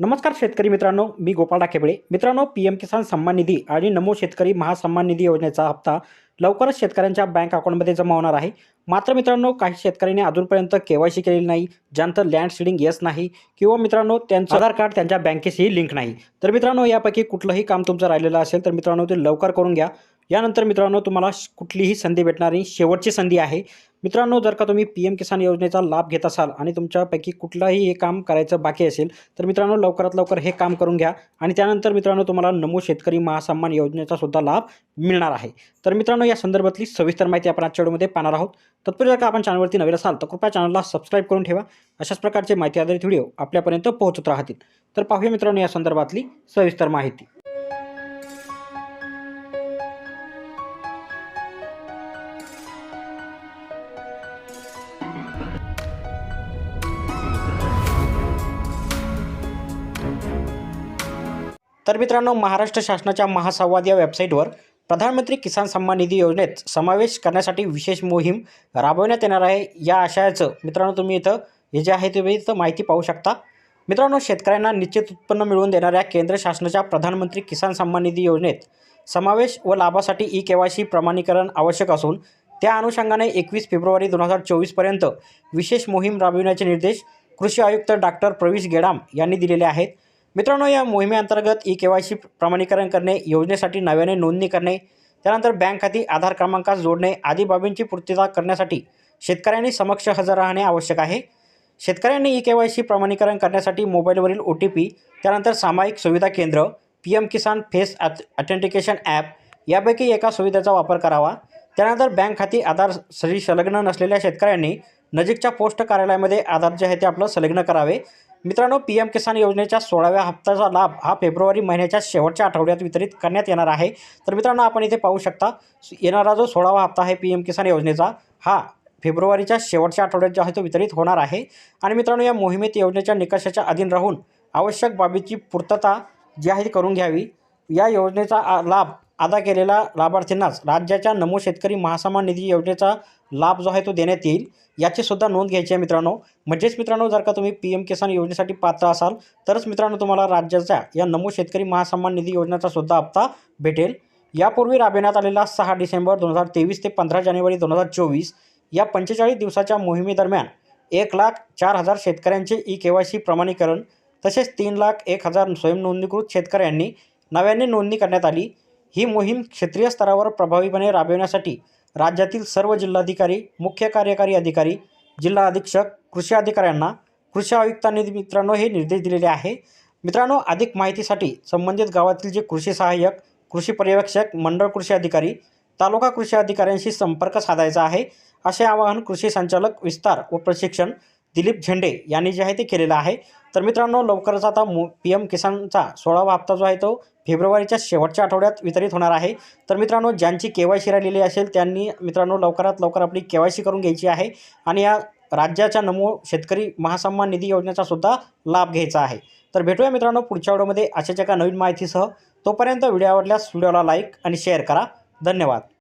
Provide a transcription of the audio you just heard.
नमस्कार शेतकरी मित्रांनो मी गोपाळ डाकेबळे. मित्रांनो पी एम किसान सन्मान निधी आणि नमो शेतकरी महासन्मान निधी योजनेचा हप्ता लवकरच शेतकऱ्यांच्या बँक अकाउंटमध्ये जमा होणार आहे. मात्र मित्रांनो काही शेतकऱ्यांनी अजूनपर्यंत के वाय सी केलेली नाही ज्यांचं लँड सीडिंग येस नाही किंवा मित्रांनो त्यांचं आधार कार्ड त्यांच्या बँकेशीही लिंक नाही. तर मित्रांनो यापैकी कुठलंही काम तुमचं राहिलेलं असेल तर मित्रांनो ते लवकर करून घ्या. यानंतर मित्रांनो तुम्हाला कुठलीही संधी भेटणारी शेवटची संधी आहे. मित्रांनो जर का तुम्ही पी एम किसान योजनेचा लाभ घेत असाल आणि तुमच्यापैकी कुठलंही हे काम करायचं बाकी असेल तर मित्रांनो लवकरात लवकर हे काम करून घ्या. आणि त्यानंतर मित्रांनो तुम्हाला नमो शेतकरी महासन्मान योजनेचा सुद्धा लाभ मिळणार आहे. तर मित्रांनो या संदर्भातली सविस्तर माहिती आपण आजच्या व्हिडिओमध्ये पाहणार आहोत. तत्पूर्वी जर का आपण चॅनलवरती नवीन असाल तर कृपया चॅनलला सबस्क्राईब करून ठेवा. अशाच प्रकारचे माहिती आधारित व्हिडिओ आपल्यापर्यंत पोहोचत राहतील. तर पाहूया मित्रांनो या संदर्भातली सविस्तर माहिती. तर मित्रांनो महाराष्ट्र शासनाच्या महासंवाद या वेबसाईटवर प्रधानमंत्री किसान सन्मान निधी योजनेत समावेश करण्यासाठी विशेष मोहीम राबवण्यात येणार आहे. या आशयाचं मित्रांनो तुम्ही इथं हे जे आहे तुम्ही इथं माहिती पाहू शकता. मित्रांनो शेतकऱ्यांना निश्चित उत्पन्न मिळवून देणाऱ्या केंद्र शासनाच्या प्रधानमंत्री किसान सन्मान निधी योजनेत समावेश व लाभासाठी ई केवायसी सी प्रमाणीकरण आवश्यक असून त्या अनुषंगाने एकवीस फेब्रुवारी दोन हजार चोवीसपर्यंत विशेष मोहीम राबविण्याचे निर्देश कृषी आयुक्त डॉक्टर प्रवीश गेडाम यांनी दिलेले आहेत. मित्रांनो या मोहिमेअंतर्गत ई के वाय सी प्रमाणीकरण करणे योजनेसाठी नव्याने नोंदणी करणे त्यानंतर बँक खाती आधार क्रमांकास जोडणे आदी बाबींची पूर्तता करण्यासाठी शेतकऱ्यांनी समक्ष हजर राहणे आवश्यक आहे. शेतकऱ्यांनी ई के वाय सी प्रमाणीकरण करण्यासाठी मोबाईलवरील ओ टी पी त्यानंतर सामायिक सुविधा केंद्र पी एम किसान फेस अथ ऑथेंटिकेशन ॲप यापैकी एका सुविधेचा वापर करावा. त्यानंतर बँक खाती आधार सरी संलग्न नसलेल्या शेतकऱ्यांनी नजीकच्या पोस्ट कार्यालयामध्ये आधार जे आहे ते आपलं संलग्न करावे. मित्रांनो पी एम किसान योजनेच्या सोळाव्या हप्त्याचा लाभ हा फेब्रुवारी महिन्याच्या शेवटच्या आठवड्यात वितरित करण्यात येणार आहे. तर मित्रांनो आपण इथे पाहू शकता येणारा जो सोळावा हप्ता आहे पी एम किसान योजनेचा हा फेब्रुवारीच्या शेवटच्या आठवड्यात जो आहे तो वितरित होणार आहे. आणि मित्रांनो या मोहिमेत योजनेच्या निकषाच्या अधीन राहून आवश्यक बाबीची पूर्तता जी आहे ती करून घ्यावी. या योजनेचा लाभ अदा केलेल्या लाभार्थींनाच राज्याच्या नमो शेतकरी महासमान निधी योजनेचा लाभ जो आहे तो देण्यात येईल. याची सुद्धा नोंद घ्यायची आहे मित्रांनो. म्हणजेच मित्रांनो जर का तुम्ही पी एम किसान योजनेसाठी पात्र असाल तरच मित्रांनो तुम्हाला राज्याच्या या नमो शेतकरी महासन्मान निधी योजनेचा सुद्धा हप्ता भेटेल. यापूर्वी राबविण्यात आलेला सहा डिसेंबर दोन हजार तेवीस ते पंधरा जानेवारी दोन हजार चोवीस या पंचेचाळीस दिवसाच्या मोहिमेदरम्यान एक लाख चार हजार शेतकऱ्यांचे ई के वाय सी प्रमाणीकरण तसेच तीन लाख एक हजार स्वयंनोंदणीकृत शेतकऱ्यांनी नव्याने नोंदणी करण्यात आली. ही मोहीम क्षेत्रीय स्तरावर प्रभावीपणे राबविण्यासाठी राज्यातील सर्व जिल्हाधिकारी मुख्य कार्यकारी अधिकारी जिल्हा अधीक्षक कृषी अधिकाऱ्यांना कृषी आयुक्तांनी मित्रांनो हे निर्देश दिलेले आहे. मित्रांनो अधिक माहितीसाठी संबंधित गावातील जे कृषी सहाय्यक कृषी पर्यवेक्षक मंडळ कृषी अधिकारी तालुका कृषी अधिकाऱ्यांशी संपर्क साधायचा आहे असे आवाहन कृषी संचालक विस्तार व प्रशिक्षण दिलीप झेंडे यांनी जे आहे ते केलेलं आहे. तर मित्रांनो लवकरच आता मु पी एम किसानचा सोळावा हप्ता जो आहे तो फेब्रुवारीच्या शेवटच्या आठवड्यात वितरित होणार आहे. तर मित्रांनो ज्यांची के वाय सी राहिलेली असेल त्यांनी मित्रांनो लवकरात लवकर आपली के वाय सी करून घ्यायची आहे आणि या राज्याच्या नमो शेतकरी महासन्मान निधी योजनेचा सुद्धा लाभ घ्यायचा आहे. तर भेटूया मित्रांनो पुढच्या व्हिडिओमध्ये अशाच एका नवीन माहितीसह. तोपर्यंत व्हिडिओ आवडल्यास व्हिडिओला लाईक आणि शेअर करा. धन्यवाद.